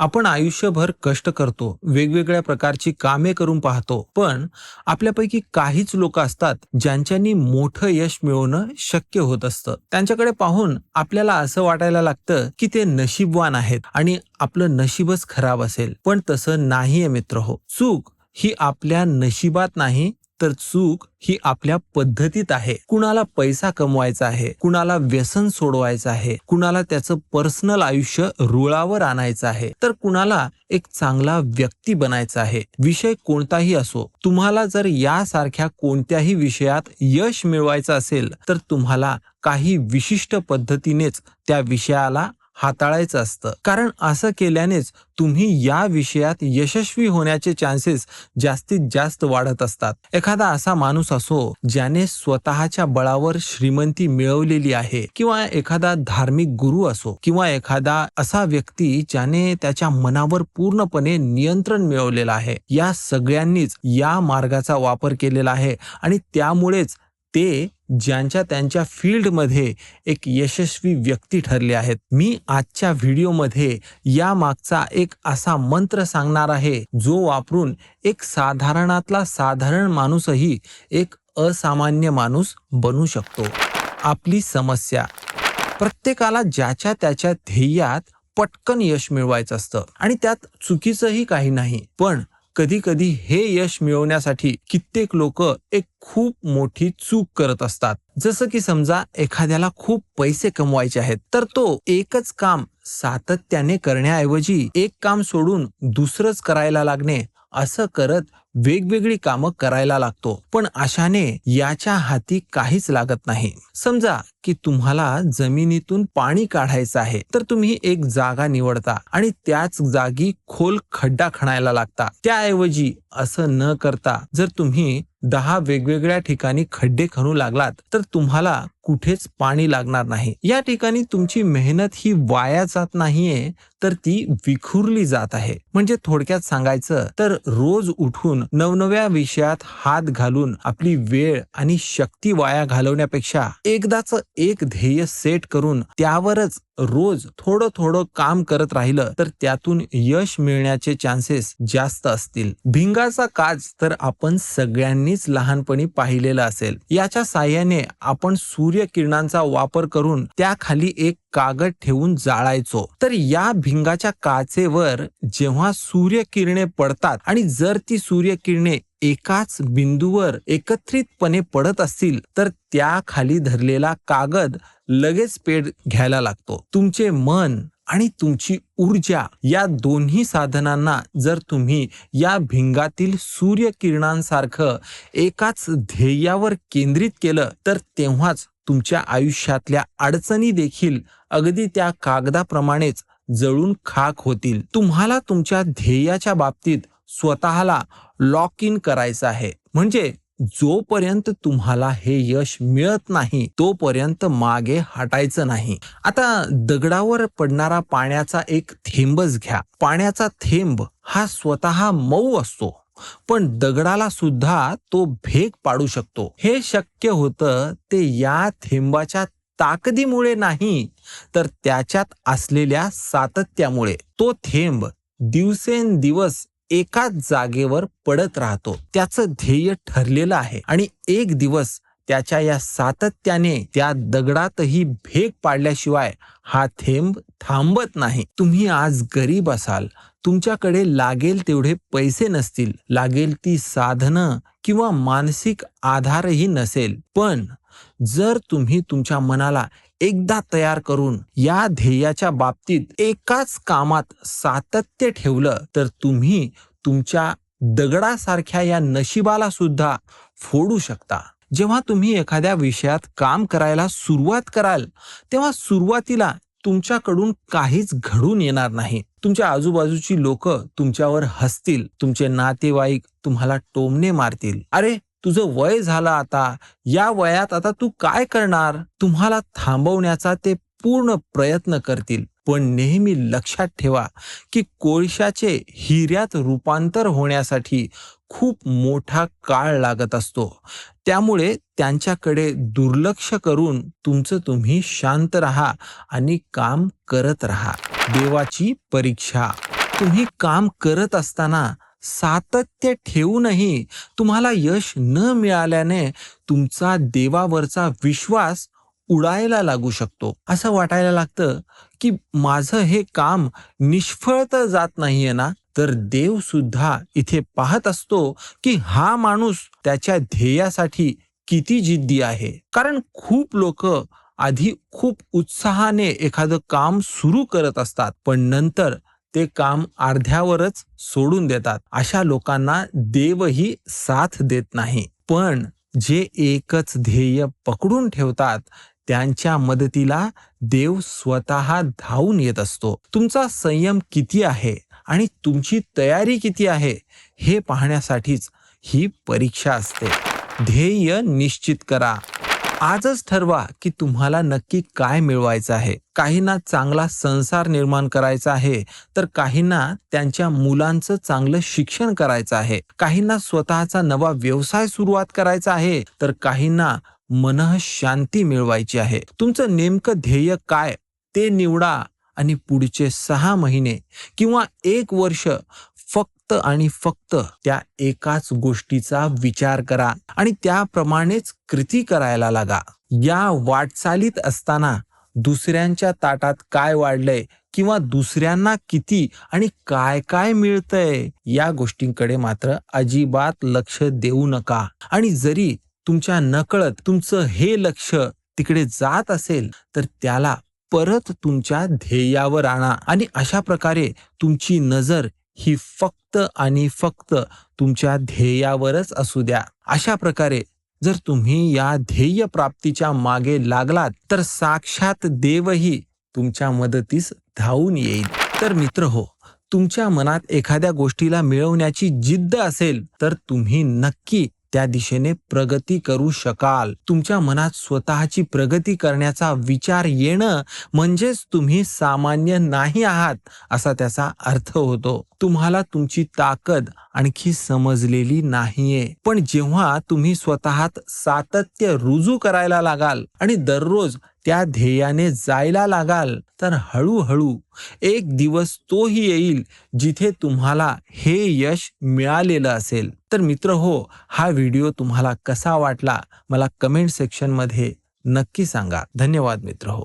आपण आयुष्यभर कष्ट करतो वेगवेगळ्या प्रकारची कामे करून पाहतो पण आपल्यापैकी काहीच लोक असतात ज्यांच्यानी मोठं यश मिळवणं शक्य होत असतं. त्यांच्याकडे पाहून आपल्याला असं वाटायला लागतं की ते नशीबवान आहेत आणि आपलं नशीबच खराब असेल. पण तसं नाहीये मित्र हो. चूक ही आपल्या नशिबात नाही तर चूक ही आपल्या पद्धतीत आहे. कुणाला पैसा कमवायचा आहे कुणाला व्यसन सोडवायचं आहे कुणाला त्याचं पर्सनल आयुष्य रुळावर आणायचं आहे तर कुणाला एक चांगला व्यक्ती बनायचा आहे. विषय कोणताही असो तुम्हाला जर यासारख्या कोणत्याही विषयात यश मिळवायचं असेल तर तुम्हाला काही विशिष्ट पद्धतीनेच त्या विषयाला हाताळायचं असतं. कारण असं केल्यानेच तुम्ही या विषयात यशस्वी होण्याचे चान्सेस जास्तीत जास्त वाढत असतात. एखादा असा माणूस असो ज्याने स्वतःच्या बळावर श्रीमंती मिळवलेली आहे किंवा एखादा धार्मिक गुरु असो किंवा एखादा असा व्यक्ती ज्याने त्याच्या मनावर पूर्णपणे नियंत्रण मिळवलेलं आहे. या सगळ्यांनीच या मार्गाचा वापर केलेला आहे आणि त्यामुळेच ते ज्यांच्या त्यांच्या फील्डमध्ये एक यशस्वी व्यक्ती ठरले आहेत. मी आजच्या व्हिडिओमध्ये या मागचा एक असा मंत्र सांगणार आहे जो वापरून एक साधारणातला साधारण माणूसही एक असामान्य माणूस बनू शकतो. आपली समस्या. प्रत्येकाला ज्याच्या त्याच्या ध्येयात पटकन यश मिळवायचं असतं आणि त्यात चुकीचंही काही नाही. पण कधी कधी हे यश मिळवण्यासाठी कित्येक लोक एक खूप मोठी चूक करत असतात. जसं की समजा एखाद्याला खूप पैसे कमवायचे आहेत तर तो एकच काम सातत्याने करण्याऐवजी एक काम सोडून दुसरंच करायला लागणे असं करत वेगवेगळी कामं करायला लागतो. पण अशाने याच्या हाती काहीच लागत नाही. समजा की तुम्हाला जमिनीतून पाणी काढायचं आहे तर तुम्ही एक जागा निवडता आणि त्याच जागी खोल खड्डा खणायला लागता. त्याऐवजी असं न करता जर तुम्ही दहा वेगवेगळ्या ठिकाणी खड्डे खणू लागलात तर तुम्हाला कुठेच पाणी लागणार नाही. या ठिकाणी तुमची मेहनत ही वाया जात नाहीये तर ती विखुरली जात आहे. म्हणजे थोडक्यात सांगायचं तर रोज उठून नवनव्या विषयात हात घालून आपली वेळ आणि शक्ती वाया घालवण्यापेक्षा एकदाच एक ध्येय सेट करून त्यावरच रोज थोडं थोडं काम करत राहिलं तर त्यातून यश मिळण्याचे चान्सेस जास्त असतील. भिंगाचा काच तर आपण सगळ्यांनीच लहानपणी पाहिलेला असेल. याच्या साह्याने आपण सूर्यकिरणांचा वापर करून त्याखाली एक कागद ठेवून जाळायचो. तर या भिंगाच्या काचेवर जेव्हा सूर्यकिरणे पडतात आणि जर ती सूर्यकिरणे एकाच बिंदूवर एकत्रितपणे पडत असतील तर त्या खाली धरलेला कागद लगेच पेड घ्यायला लागतो. तुमचे मन आणि तुमची ऊर्जा या दोन्ही साधनांना जर तुम्ही या भिंगातील सूर्यकिरणांसारखं एकाच ध्येयावर केंद्रित केलं तर तेव्हाच तुमच्या आयुष्यातल्या अडचणी देखील अगदी त्या कागदाप्रमाणेच जळून खाक होतील. तुम्हाला तुमच्या ध्येयाच्या बाबतीत स्वतःला लॉक इन करायचं आहे. म्हणजे जोपर्यंत तुम्हाला हे यश मिळत नाही तोपर्यंत मागे हटायचं नाही. आता दगडावर पडणारा पाण्याचा एक थेंबच घ्या. पाण्याचा थेंब हा स्वतः मऊ असतो. पण दगडाला सुद्धा तो भेग पाडू शकतो. हे शक्य होतं ते या थेंबाच्या ताकदीमुळे नाही तर त्याच्यात असलेल्या सातत्यामुळे. तो थेंब दिवसेंदिवस एकाच जागेवर पडत राहतो. त्याचं ध्येय ठरलेलं आहे. आणि एक दिवस त्याच्या या सातत्याने त्या दगडातही भेग पाडल्याशिवाय हा थेंब थांबत नाही. तुम्ही आज गरीब असाल. तुमच्याकडे लागेल तेवढे पैसे नसतील. लागेल ती साधनं किंवा मानसिक आधारही नसेल. पण जर तुम्ही तुमच्या मनाला एकदा तयार करून या ध्येयाच्या बाबतीत एकाच कामात सातत्य ठेवलं तर तुम्ही तुमच्या दगडासारख्या या नशिबाला सुद्धा फोडू शकता. जेव्हा तुम्ही एखाद्या विषयात काम करायला सुरुवात कराल तेव्हा सुरुवातीला तुमच्याकडून काहीच घडून येणार नाही. तुमच्या आजूबाजूची लोक तुमच्यावर हसतील तुमचे नातेवाईक तुम्हाला टोमणे मारतील. अरे तुझं वय झालं आता. या वयात आता तू काय करणार? तुम्हाला थांबवण्याचा ते पूर्ण प्रयत्न करतील. पण नेहमी लक्षात ठेवा की कोळशाचे हिऱ्यात रूपांतर होण्यासाठी खूप मोठा काळ लागत असतो. त्यामुळे त्यांच्याकडे दुर्लक्ष करून तुमचं तुम्ही शांत राहा आणि काम करत राहा. देवाची परीक्षा. तुम्ही काम करत असताना सातत्य ठेवूनही तुम्हाला यश न मिळाल्याने तुमचा देवावरचा विश्वास उडायला लागू शकतो. असं वाटायला लागतं की माझं हे काम निष्फळ तर जात नाहीये ना? तर देव सुद्धा इथे पाहत असतो की हा माणूस त्याच्या ध्येयासाठी किती जिद्दी आहे. कारण खूप लोक आधी खूप उत्साहाने एखादं काम सुरू करत असतात पण नंतर ते काम अर्ध्यावरच सोडून देतात. अशा लोकांना देवही साथ देत नाही. पण जे एकच ध्येय पकडून ठेवतात त्यांच्या मदतीला देव स्वतः धावून येत असतो. तुमचा संयम किती आहे आणि तुमची तयारी किती आहे हे पाहण्यासाठीच ही परीक्षा असते. ध्येय निश्चित करा. आजच ठरवा की तुम्हाला नक्की काय मिळवायचं आहे. काहींना चांगला संसार निर्माण करायचा आहे तर काहींना त्यांच्या मुलांचं चांगलं शिक्षण करायचं आहे. काहींना स्वतःचा नवा व्यवसाय सुरुवात करायचा आहे तर काहींना मनः शांती मिळवायची आहे. तुमचं नेमकं ध्येय काय? ते निवडा आणि पुढचे सहा महिने किंवा एक वर्ष फक्त आणि फक्त त्या एकाच गोष्टीचा विचार करा आणि त्याप्रमाणेच कृती करायला लागा. या वाटचालीत असताना दुसऱ्यांच्या ताटात काय वाढलंय किंवा दुसऱ्यांना किती आणि काय काय मिळतंय या गोष्टींकडे मात्र अजिबात लक्ष देऊ नका. आणि जरी तुमच्या नकळत तुमचं हे लक्ष तिकडे जात असेल तर त्याला परत तुमच्या ध्येयावर आणा आणि अशा प्रकारे तुमची नजर ही फक्त आणि फक्त तुमच्या ध्येयावरच असू द्या. अशा प्रकारे जर तुम्ही या ध्येय प्राप्तीच्या मागे लागलात तर साक्षात देवही तुमच्या मदतीस धावून येईल. तर मित्र हो तुमच्या मनात एखाद्या गोष्टीला मिळवण्याची जिद्द असेल तर तुम्ही नक्की त्या दिशेने प्रगती करू शकाल. तुमच्या मनात स्वतःची प्रगती करण्याचा विचार येणं म्हणजेच तुम्ही सामान्य नाही आहात असा त्याचा अर्थ होतो. तुम्हाला तुमची ताकद आणखी समजलेली नाहीये. पण जेव्हा तुम्ही स्वतःत सातत्य रुजू करायला लागाल आणि दररोज त्या ध्येयाने जायला लागाल तर हळूहळू एक दिवस तोही येईल जिथे तुम्हाला हे यश मिळालेलं असेल. तर मित्र हो हा व्हिडिओ तुम्हाला कसा वाटला मला कमेंट सेक्शनमध्ये नक्की सांगा. धन्यवाद मित्र हो.